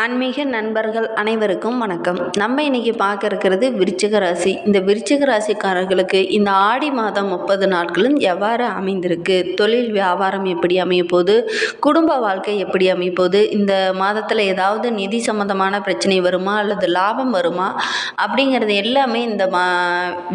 ஆன்மீக நண்பர்கள் அனைவருக்கும் வணக்கம். நம்ம இன்னைக்கு பார்க்க இருக்கிறது விருச்சிக ராசி. இந்த விருச்சிக ராசிக்காரர்களுக்கு இந்த ஆடி மாதம் முப்பது நாட்களும் எவ்வாறு அமைந்திருக்கு? தொழில் வியாபாரம் எப்படி அமைய குடும்ப வாழ்க்கை எப்படி அமைய இந்த மாதத்தில் ஏதாவது நிதி சம்மந்தமான பிரச்சனை வருமா? அல்லது லாபம் வருமா? அப்படிங்கிறது எல்லாமே இந்த மா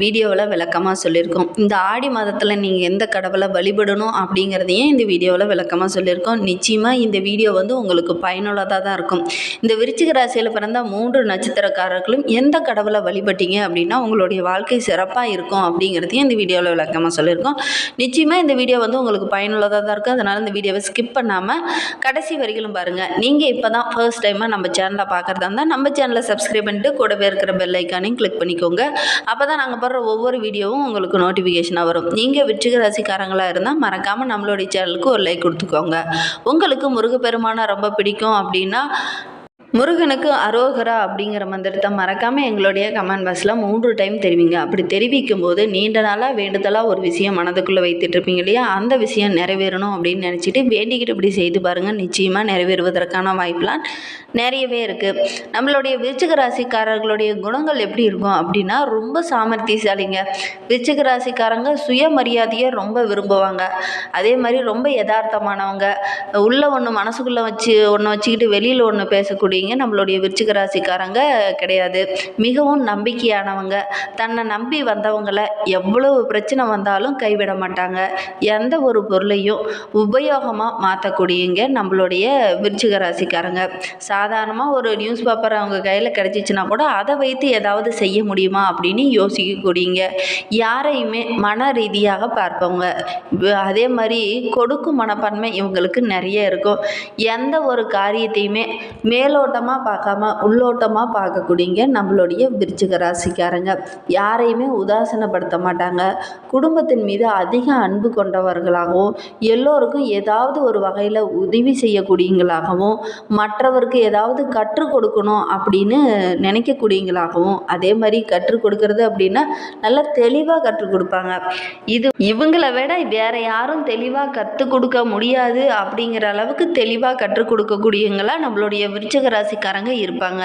வீடியோவில் விளக்கமாக சொல்லியிருக்கோம். இந்த ஆடி மாதத்தில் நீங்கள் எந்த கடவுளை வழிபடணும் அப்படிங்கிறதையும் இந்த வீடியோவில் விளக்கமாக சொல்லியிருக்கோம். நிச்சயமாக இந்த வீடியோ வந்து உங்களுக்கு பயனுள்ளதாக தான் இருக்கும். இந்த விருச்சிக ராசியில் பிறந்த மூன்று நட்சத்திரக்காரர்களும் எந்த கடவுளை வழிபட்டீங்க அப்படின்னா உங்களுடைய வாழ்க்கை சிறப்பாக இருக்கும் அப்படிங்கிறதையும் இந்த வீடியோவில் விளக்கமாக சொல்லியிருக்கோம். நிச்சயமாக இந்த வீடியோ வந்து உங்களுக்கு பயனுள்ளதாக தான் இருக்கும். அதனால் இந்த வீடியோவை ஸ்கிப் பண்ணாமல் கடைசி வரிகளும் பாருங்கள் நீங்கள் இப்போ தான் ஃபர்ஸ்ட் டைமாக நம்ம சேனலை பார்க்குறதா இருந்தால் நம்ம சேனலை சப்ஸ்கிரைப் பண்ணிட்டு கூடவே இருக்கிற பெல் ஐக்கானையும் கிளிக் பண்ணிக்கோங்க. அப்போ தான் நாங்கள் போடுற ஒவ்வொரு வீடியோவும் உங்களுக்கு நோட்டிஃபிகேஷனாக வரும். நீங்கள் விருச்சிக ராசிக்காரங்களாக இருந்தால் மறக்காமல் நம்மளுடைய சேனலுக்கு ஒரு லைக் கொடுத்துக்கோங்க. உங்களுக்கு முருகப்பெருமானை ரொம்ப பிடிக்கும் அப்படின்னா முருகனுக்கு அரோகரா அப்படிங்கிற மந்திரத்தை மறக்காமல் எங்களுடைய கமெண்ட் பாக்ஸில் மூன்று டைம் தெரிவிங்க. அப்படி தெரிவிக்கும் போது நீண்ட நாளாக வேண்டுதலாக ஒரு விஷயம் மனதுக்குள்ளே வைத்துட்டு இருப்பீங்க இல்லையா? அந்த விஷயம் நிறைவேறணும் அப்படின்னு நினச்சிட்டு வேண்டிக்கிட்டு இப்படி செய்து பாருங்கள் நிச்சயமாக நிறைவேறுவதற்கான வாய்ப்புலாம் நிறையவே இருக்குது நம்மளுடைய விருச்சிக ராசிக்காரர்களுடைய குணங்கள் எப்படி இருக்கும் அப்படின்னா ரொம்ப சாமர்த்தியசாலிங்க. விருச்சிக ராசிக்காரங்க சுயமரியாதையை ரொம்ப விரும்புவாங்க. அதே மாதிரி ரொம்ப யதார்த்தமானவங்க. உள்ள ஒன்று மனசுக்குள்ளே வச்சு ஒன்று வச்சுக்கிட்டு வெளியில் ஒன்று பேசக்கூடிய பேசக்கூடியவங்க நம்மளுடைய விருச்சிக ராசிக்காரங்க கிடையாது. மிகவும் நம்பிக்கையானவங்க. தன்னை நம்பி வந்தவங்களை எவ்வளவு பிரச்சனை வந்தாலும் கைவிட மாட்டாங்க. எந்த ஒரு பொருளையும் உபயோகமாக மாற்றக்கூடியவங்க நம்மளுடைய விருச்சிக ராசிக்காரங்க சாதாரணமாக ஒரு நியூஸ் பேப்பர் அவங்க கையில் கிடச்சிச்சின்னா கூட அதை வைத்து ஏதாவது செய்ய முடியுமா அப்படின்னு யோசிக்கக்கூடியங்க. யாரையுமே மன ரீதியாக பார்ப்பவங்க. அதே மாதிரி கொடுக்கும் மனப்பான்மை இவங்களுக்கு நிறைய இருக்கும். எந்த ஒரு காரியத்தையுமே மேலோட்டமாக பார்க்காம உள்ளோட்டமாக பார்க்கக்கூடியங்க நம்மளுடைய விருச்சிக ராசிக்காரங்க. யாரையுமே உதாசீனப்படுத்த மாட்டாங்க. குடும்பத்தின் மீது அதிக அன்பு கொண்டவர்களாகவும் எல்லோருக்கும் ஏதாவது ஒரு வகையில் உதவி செய்யக்கூடியங்களாகவும் மற்றவருக்கு ஏதாவது கற்றுக் கொடுக்கணும் அப்படின்னு நினைக்கக்கூடியங்களாகவும் அதே மாதிரி கற்றுக் கொடுக்கறது அப்படின்னா நல்லா தெளிவாக கற்றுக் கொடுப்பாங்க. இது இவங்கள விட வேற யாரும் தெளிவாக கற்றுக் கொடுக்க முடியாது அப்படிங்கிற அளவுக்கு தெளிவாக கற்றுக் கொடுக்கக்கூடியங்களா நம்மளுடைய விருச்சிக ராசிக்காரங்க இருப்பாங்க.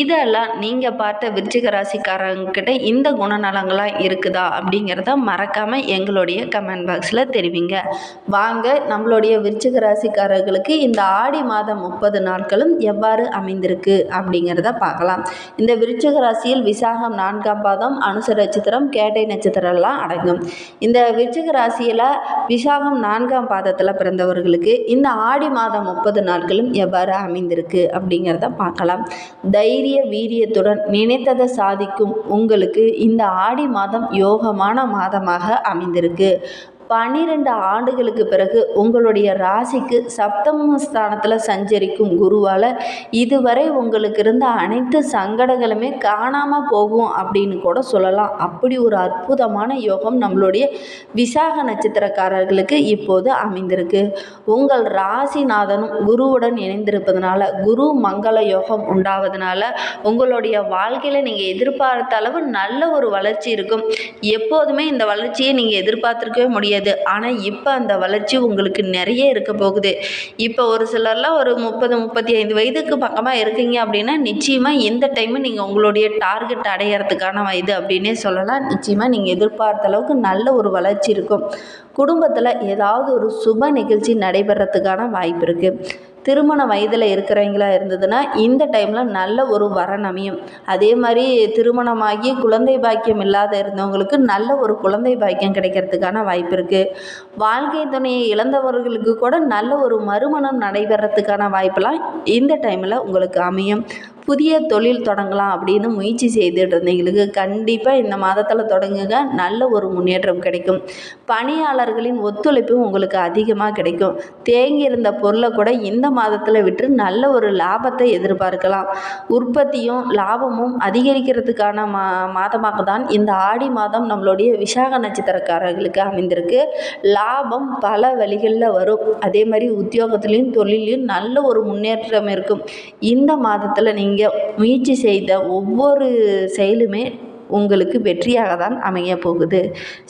இதெல்லாம் நீங்கள் பார்த்த விருச்சிக ராசிக்காரங்கிட்ட இந்த குணநலங்களாக இருக்குதா அப்படிங்கிறத மறக்காமல் எங்களுடைய கமெண்ட் பாக்ஸில் தெரிவிங்க. வாங்க நம்மளுடைய விருச்சிக ராசிக்காரர்களுக்கு இந்த ஆடி மாதம் முப்பது நாட்களும் எவ்வாறு அமைந்திருக்கு அப்படிங்கிறத பார்க்கலாம். இந்த விருச்சிக ராசியில் விசாகம் நான்காம் பாதம் அனுச நட்சத்திரம் கேட்டை நட்சத்திரம்லாம் அடங்கும். இந்த விருச்சிக ராசியில் விசாகம் நான்காம் பாதத்தில் பிறந்தவர்களுக்கு இந்த ஆடி மாதம் முப்பது நாட்களும் எவ்வாறு அமைந்திருக்கு அப்படிங்கிறத பார்க்கலாம். தைரிய வீரியத்துடன் நினைத்ததை சாதிக்கும் உங்களுக்கு இந்த ஆடி மாதம் யோகமான மாதமாக அமைந்திருக்கு. பன்னிரெண்டு ஆண்டுகளுக்கு பிறகு உங்களுடைய ராசிக்கு சப்தம ஸ்தானத்தில் சஞ்சரிக்கும் குருவால் இதுவரை உங்களுக்கு இருந்த அனைத்து சங்கடங்களுமே காணாமல் போகும் அப்படின்னு கூட சொல்லலாம். அப்படி ஒரு அற்புதமான யோகம் நம்மளுடைய விசாக நட்சத்திரக்காரர்களுக்கு இப்போது அமைந்திருக்கு. உங்கள் ராசிநாதனும் குருவுடன் இணைந்திருப்பதனால குரு மங்கள யோகம் உண்டாவதனால உங்களுடைய வாழ்க்கையில் நீங்கள் எதிர்பார்த்த அளவு நல்ல ஒரு வளர்ச்சி இருக்கும். எப்போதுமே இந்த வளர்ச்சியை நீங்கள் எதிர்பார்த்துருக்கவே முடியாது. ஆனால் இப்போ அந்த வளர்ச்சி உங்களுக்கு நிறைய இருக்க போகுது. இப்போ ஒரு சிலர்லாம் ஒரு முப்பது முப்பத்தி ஐந்து வயதுக்கு பக்கமாக இருக்கீங்க அப்படின்னா நிச்சயமாக இந்த டைமு நீங்கள் உங்களுடைய டார்கெட் அடையிறதுக்கான வயது அப்படின்னே சொல்லலாம். நிச்சயமாக நீங்கள் எதிர்பார்த்த அளவுக்கு நல்ல ஒரு வளர்ச்சி இருக்கும். குடும்பத்தில் ஏதாவது ஒரு சுப நிகழ்ச்சி நடைபெறத்துக்கான வாய்ப்பு இருக்குது திருமண வயதில் இருக்கிறவங்களா இருந்ததுன்னா இந்த டைமில் நல்ல ஒரு வரன் அமையும். அதே மாதிரி திருமணமாகி குழந்தை பாக்கியம் இல்லாத இருந்தவங்களுக்கு நல்ல ஒரு குழந்தை பாக்கியம் கிடைக்கிறதுக்கான வாய்ப்பு இருக்குது வாழ்க்கை துணையை இழந்தவர்களுக்கு கூட நல்ல ஒரு மறுமணம் நடைபெறத்துக்கான வாய்ப்பெல்லாம் இந்த டைமில் உங்களுக்கு அமையும். புதிய தொழில் தொடங்கலாம் அப்படின்னு முயற்சி செய்துட்டு இருந்தீங்களுக்கு கண்டிப்பாக இந்த மாதத்தில் தொடங்குங்க. நல்ல ஒரு முன்னேற்றம் கிடைக்கும். பணியாளர்களின் ஒத்துழைப்பு உங்களுக்கு அதிகமாக கிடைக்கும். தேங்கி இருந்த பொருளை கூட இந்த மாதத்தில் விட்டு நல்ல ஒரு லாபத்தை எதிர்பார்க்கலாம். உற்பத்தியும் லாபமும் அதிகரிக்கிறதுக்கான மா மாதமாக தான் இந்த ஆடி மாதம் நம்மளுடைய விசாக நட்சத்திரக்காரர்களுக்கு அமைந்திருக்கு. லாபம் பல வழிகளில் வரும். அதே மாதிரி உத்தியோகத்துலேயும் தொழிலையும் நல்ல ஒரு முன்னேற்றம் இருக்கும். இந்த மாதத்தில் நீங்கள் முயற்சி செய்த ஒவ்வொரு செயலுமே உங்களுக்கு வெற்றியாக தான் அமைய போகுது.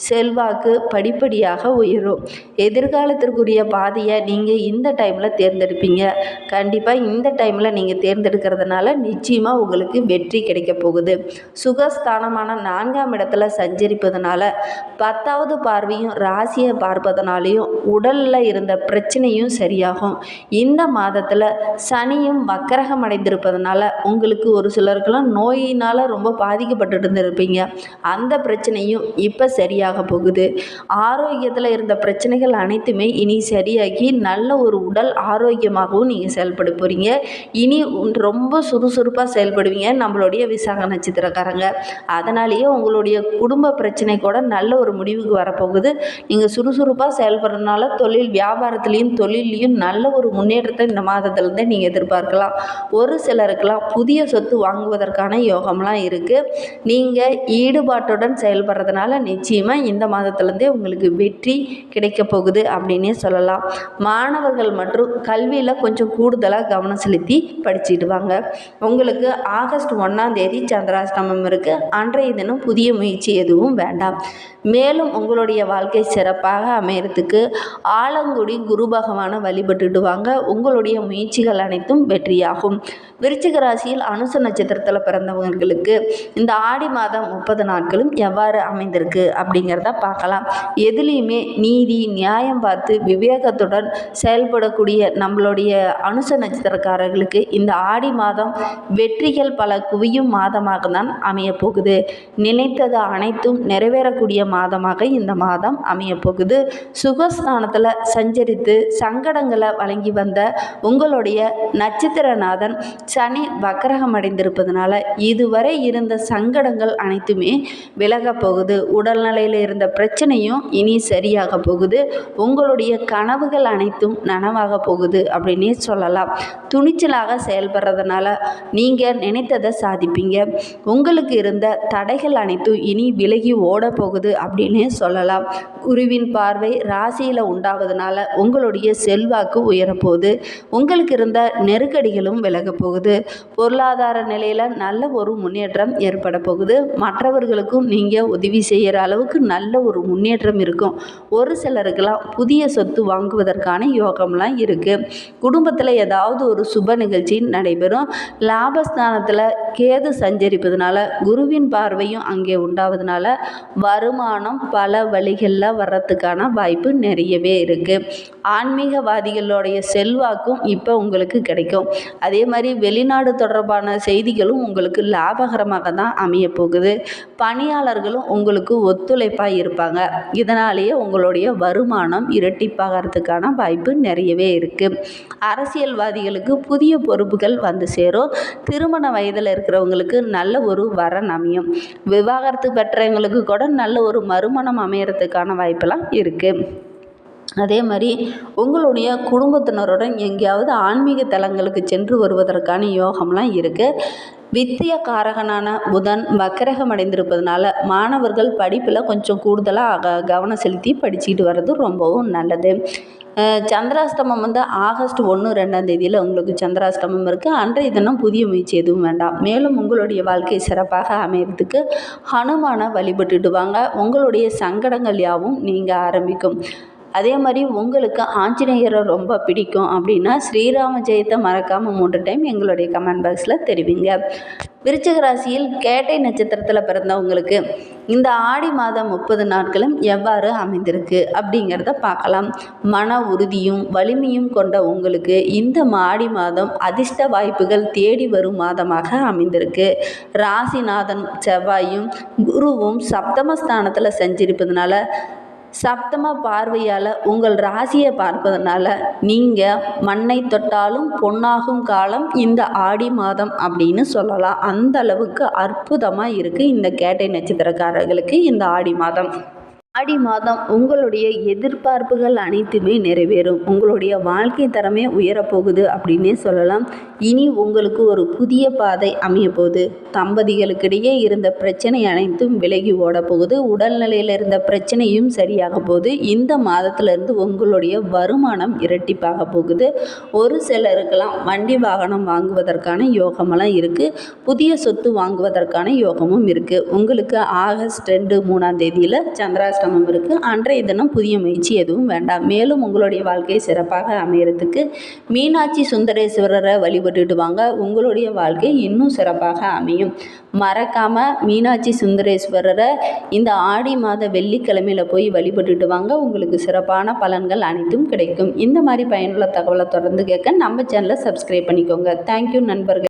செல்வாக்கு படிப்படியாக உயரும். எதிர்காலத்திற்குரிய பாதையை நீங்கள் இந்த டைமில் தேர்ந்தெடுப்பீங்க. கண்டிப்பாக இந்த டைமில் நீங்கள் தேர்ந்தெடுக்கிறதுனால நிச்சயமாக உங்களுக்கு வெற்றி கிடைக்க போகுது. சுகஸ்தானமான நான்காம் இடத்துல சஞ்சரிப்பதனால பத்தாவது பார்வையும் ராசியை பார்ப்பதனாலையும் உடலில் இருந்த பிரச்சனையும் சரியாகும். இந்த மாதத்தில் சனியும் வக்கரகம் அடைந்திருப்பதனால உங்களுக்கு ஒரு சிலருக்கெல்லாம் நோயினால் ரொம்ப பாதிக்கப்பட்டு இருந்திருப்பீங்க அந்த பிரச்சனையும் இப்போ சரியாக போகுது. ஆரோக்கியத்தில் இருந்த பிரச்சனைகள் அனைத்துமே இனி சரியாகி நல்ல ஒரு உடல் ஆரோக்கியமாகவும் நீங்கள் செயல்பட போகிறீங்க இனி ரொம்ப சுறுசுறுப்பாக செயல்படுவீங்க. நம்மளுடைய விசாக நட்சத்திரக்காரங்க. அதனாலேயே உங்களுடைய குடும்ப பிரச்சனை கூட நல்ல ஒரு முடிவுக்கு வரப்போகுது. நீங்கள் சுறுசுறுப்பாக செயல்படுறதுனால தொழில் வியாபாரத்துலேயும் தொழிலையும் நல்ல ஒரு முன்னேற்றத்தை இந்த மாதத்துலேருந்தே நீங்கள் எதிர்பார்க்கலாம். ஒரு சிலருக்கெல்லாம் புதிய சொத்து வாங்குவதற்கான யோகம்லாம் இருக்குது நீங்கள் ஈடுபாட்டுடன் செயல்படுறதுனால நிச்சயமாக இந்த மாதத்துலேருந்தே உங்களுக்கு வெற்றி கிடைக்க போகுது அப்படின்னே சொல்லலாம். மாணவர்கள் மற்றும் கல்வியில் கொஞ்சம் கூடுதலாக கவனம் செலுத்தி படிச்சிடுவாங்க. உங்களுக்கு ஆகஸ்ட் ஒன்றாம் தேதி சந்திராஷ்டமம் இருக்குது அன்றைய தினம் புதிய முயற்சி எதுவும் வேண்டாம். மேலும் உங்களுடைய வாழ்க்கை சிறப்பாக அமையறதுக்கு ஆலங்குடி குரு பகவானை வழிபட்டுட்டு வாங்க உங்களுடைய முயற்சிகள் அனைத்தும் வெற்றியாகும். விருச்சிக ராசியில் அனுச நட்சத்திரத்தில் பிறந்தவங்களுக்கு இந்த ஆடி மாதம் முப்பது நாட்களும் எவ்வாறு அமைந்திருக்கு அப்படிங்கிறத பார்க்கலாம். எதுலேயுமே நீதி நியாயம் பார்த்து விவேகத்துடன் செயல்படக்கூடிய நம்மளுடைய அனுச நட்சத்திரக்காரர்களுக்கு இந்த ஆடி மாதம் வெற்றிகள் பல குவியும் மாதமாக தான் அமைய போகுது. நினைத்தது அனைத்தும் நிறைவேறக்கூடிய மாதமாக இந்த மாதம் அமைய போகுது. சுகஸ்தானத்தில் சஞ்சரித்து சங்கடங்களை வழங்கி வந்த உங்களுடைய நட்சத்திரநாதன் சனி வக்கரகம் அடைந்திருப்பதனால இதுவரை இருந்த சங்கடங்கள் அனைத்துமே விலக போகுது. உடல்நிலையில் இருந்த பிரச்சனையும் இனி சரியாக போகுது. உங்களுடைய கனவுகள் அனைத்தும் நனவாக போகுது அப்படின்னே சொல்லலாம். துணிச்சலாக செயல்படுறதுனால நீங்கள் நினைத்ததை சாதிப்பீங்க. உங்களுக்கு இருந்த தடைகள் அனைத்தும் இனி விலகி ஓட போகுது அப்படின்னே சொல்லலாம். குருவின் பார்வை ராசியில் உண்டாவதுனால உங்களுடைய செல்வாக்கு உயரப்போகுது உங்களுக்கு இருந்த நெருக்கடிகளும் விலக போகுது. பொருளாதார நிலையில் நல்ல ஒரு முன்னேற்றம் ஏற்பட போகுது. மற்றவர்களுக்கும் நீங்கள் உதவி செய்கிற அளவுக்கு நல்ல ஒரு முன்னேற்றம் இருக்கும். ஒரு சிலருக்கெல்லாம் புதிய சொத்து வாங்குவதற்கான யோகம்லாம் இருக்குது குடும்பத்தில் ஏதாவது ஒரு சுப நிகழ்ச்சி நடைபெறும். லாபஸ்தானத்தில் கேது சஞ்சரிப்பதனால குருவின் பார்வையும் அங்கே உண்டாவதுனால வருமானம் பல வழிகளில் வர்றதுக்கான வாய்ப்பு நிறையவே இருக்குது ஆன்மீகவாதிகளுடைய செல்வாக்கும் இப்போ உங்களுக்கு கிடைக்கும். அதே மாதிரி வெளிநாடு தொடர்பான செய்திகளும் உங்களுக்கு லாபகரமாக தான் அமையப்போகும் போகுது பணியாளர்களும் உங்களுக்கு ஒத்துழைப்பாக இருப்பாங்க. இதனாலேயே உங்களுடைய வருமானம் இரட்டிப்பாகிறதுக்கான வாய்ப்பு நிறையவே இருக்குது அரசியல்வாதிகளுக்கு புதிய பொறுப்புகள் வந்து சேரும். திருமண வயதில் இருக்கிறவங்களுக்கு நல்ல ஒரு வரன் அமையும். விவாகரத்து பெற்றவங்களுக்கு கூட நல்ல ஒரு மறுமணம் அமையறதுக்கான வாய்ப்பெல்லாம் இருக்குது அதே மாதிரி உங்களுடைய குடும்பத்தினருடன் எங்கேயாவது ஆன்மீக தலங்களுக்கு சென்று வருவதற்கான யோகம்லாம் இருக்குது வித்திய காரகனான புதன் வக்கரகம் அடைந்திருப்பதனால மாணவர்கள் படிப்பில் கொஞ்சம் கூடுதலாக கவனம் செலுத்தி படிச்சுக்கிட்டு வர்றது ரொம்பவும் நல்லது. சந்திராஷ்டமம் வந்து ஆகஸ்ட் ஒன்று ரெண்டாம் தேதியில் உங்களுக்கு சந்திராஷ்டமம் இருக்குது அன்றைய தினம் புதிய முயற்சி எதுவும் வேண்டாம். மேலும் உங்களுடைய வாழ்க்கை சிறப்பாக அமையறதுக்கு ஹனுமானை வழிபட்டுடுவாங்க உங்களுடைய சங்கடங்கள் யாவும் நீங்கள் ஆரம்பிக்கும். அதே மாதிரி உங்களுக்கு ஆஞ்சநேயரை ரொம்ப பிடிக்கும் அப்படின்னா ஸ்ரீராம ஜெயத்தை மறக்காமல் மூன்று டைம் எங்களுடைய கமெண்ட் பாக்ஸில் தெரிவிங்க. விருச்சிக ராசியில் கேட்டை நட்சத்திரத்தில் பிறந்தவங்களுக்கு இந்த ஆடி மாதம் முப்பது நாட்களும் எவ்வாறு அமைந்திருக்கு அப்படிங்கிறத பார்க்கலாம். மன உறுதியும் வலிமையும் கொண்ட உங்களுக்கு இந்த ஆடி மாதம் அதிர்ஷ்ட வாய்ப்புகள் தேடி வரும் மாதமாக அமைந்திருக்கு. ராசிநாதன் செவ்வாயும் குருவும் சப்தமஸ்தானத்தில் செஞ்சிருப்பதுனால சப்தம பார்வையால் உங்கள் ராசியை பார்ப்பதனால நீங்கள் மண்ணை தொட்டாலும் பொன்னாகும் காலம் இந்த ஆடி மாதம் அப்படின்னு சொல்லலாம். அந்த அளவுக்கு அற்புதமாக இருக்குது இந்த கேட்டை நட்சத்திரக்காரர்களுக்கு இந்த ஆடி மாதம். ஆடி மாதம் உங்களுடைய எதிர்பார்ப்புகள் அனைத்துமே நிறைவேறும். உங்களுடைய வாழ்க்கை தரமே உயரப்போகுது அப்படின்னே சொல்லலாம். இனி உங்களுக்கு ஒரு புதிய பாதை அமைய போகுது தம்பதிகளுக்கிடையே இருந்த பிரச்சனை அனைத்தும் விலகி ஓடப்போகுது. போகுது உடல்நிலையில் இருந்த பிரச்சனையும் சரியாக போகுது. இந்த மாதத்திலிருந்து உங்களுடைய வருமானம் இரட்டிப்பாக போகுது. ஒரு சிலருக்கெல்லாம் வண்டி வாகனம் வாங்குவதற்கான யோகமெல்லாம் இருக்குது புதிய சொத்து வாங்குவதற்கான யோகமும் இருக்குது உங்களுக்கு ஆகஸ்ட் ரெண்டு மூணாம் தேதியில் அஷ்டமம் இருக்குது அன்றைய தினம் புதிய முயற்சி எதுவும் வேண்டாம். மேலும் உங்களுடைய வாழ்க்கை சிறப்பாக அமையறதுக்கு மீனாட்சி சுந்தரேஸ்வரரை வழிபட்டுட்டு வாங்க. உங்களுடைய வாழ்க்கை இன்னும் சிறப்பாக அமையும். மறக்காமல் மீனாட்சி சுந்தரேஸ்வரரை இந்த ஆடி மாத வெள்ளிக்கிழமையில் போய் வழிபட்டுட்டு வாங்க. உங்களுக்கு சிறப்பான பலன்கள் அனைத்தும் கிடைக்கும். இந்த மாதிரி பயனுள்ள தகவலை தொடர்ந்து கேட்க நம்ம சேனலை சப்ஸ்கிரைப் பண்ணிக்கோங்க. தேங்க்யூ நண்பர்கள்.